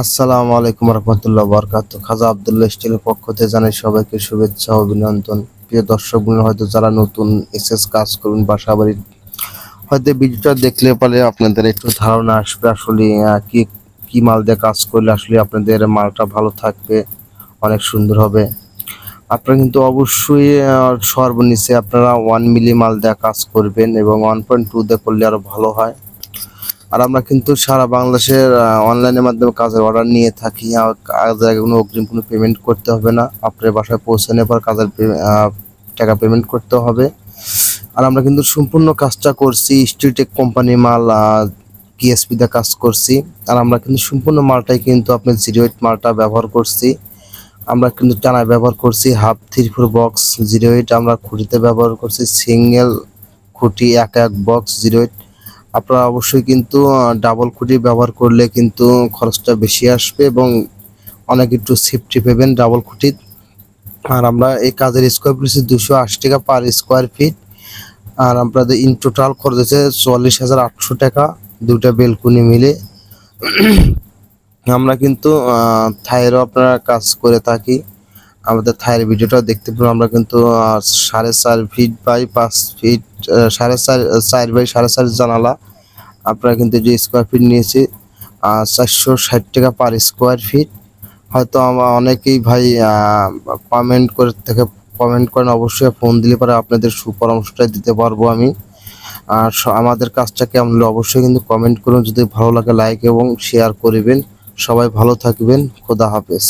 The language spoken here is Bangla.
আসসালামু আলাইকুম রহমতুল্লাহ বরকাত খাজা আবদুল্লাহ স্টিলের পক্ষ থেকে জানাই সবাইকে শুভেচ্ছা, অভিনন্দন। প্রিয় দর্শক হয়তো যারা নতুন এসএস কাজ করুন বাসা বাড়ির হয়তো ভিডিওটা দেখলে পরে আপনাদের একটু ধারণা আসবে আসলে কি কি মাল দিয়ে কাজ করলে আসলে আপনাদের মালটা ভালো থাকবে, অনেক সুন্দর হবে। আপনারা কিন্তু অবশ্যই সর্বনিচে আপনারা ওয়ান মিলি মাল দিয়ে কাজ করবেন এবং ওয়ান পয়েন্ট টু দিয়ে করলে আরও ভালো হয়। আর আমরা কিন্তু সারা বাংলাদেশের অনলাইনের মাধ্যমে কাজের অর্ডার নিয়ে থাকি। কাজের কোনো অগ্রিম কোনো পেমেন্ট করতে হবে না। আপনার বাসায় পৌঁছানোর পর কাজের টাকা পেমেন্ট করতে হবে। আর আমরা কিন্তু সম্পূর্ণ কাজটা করছি। স্ট্রিটেক কোম্পানির মাল পিএসপিতে কাজ করছি। আর আমরা কিন্তু সম্পূর্ণ মালটাই কিন্তু আপনার জিরো এইট মালটা ব্যবহার করছি। আমরা কিন্তু টানা ব্যবহার করছি। Half three four box zero eight আমরা খুঁটিতে ব্যবহার করছি। সিঙ্গেল খুঁটি এক এক বক্স জিরো এইট আপনারা অবশ্যই কিন্তু ডাবল খুঁটি ব্যবহার করলে কিন্তু খরচটা বেশি আসবে এবং অনেক একটু সেফটি পাবেন ডাবল খুঁটির আর আমরা এই কাজের স্কোয়ার ফিট দুশো আশি টাকা পার স্কোয়ার ফিট আর আপনাদের ইন টোটাল খরচ হচ্ছে চুয়াল্লিশ হাজার আটশো টাকা দুটা বেলকুনি মিলে। আমরা কিন্তু থাইরও আপনারা কাজ করে থাকি। আমাদের থাইয়ের ভিডিওটা দেখতে পারেন আমরা কিন্তু সাড়ে চার ফিট বাই পাঁচ ফিট সাড়ে চার চার বাই সাড়ে চার জানালা। আপনারা কিন্তু যে স্কোয়ার ফিট নিয়েছি চারশো ষাট টাকা পার স্কোয়ার ফিট হয়তো আমার অনেকেই ভাই কমেন্ট করে থেকে কমেন্ট করেন, অবশ্যই ফোন দিলে পরে আপনাদের সুপরামর্শটা দিতে পারব আমি। আর আমাদের কাজটা কেমন অবশ্যই কিন্তু কমেন্ট করুন। যদি ভালো লাগে লাইক এবং শেয়ার করবেন। সবাই ভালো থাকবেন। খোদা হাফেজ।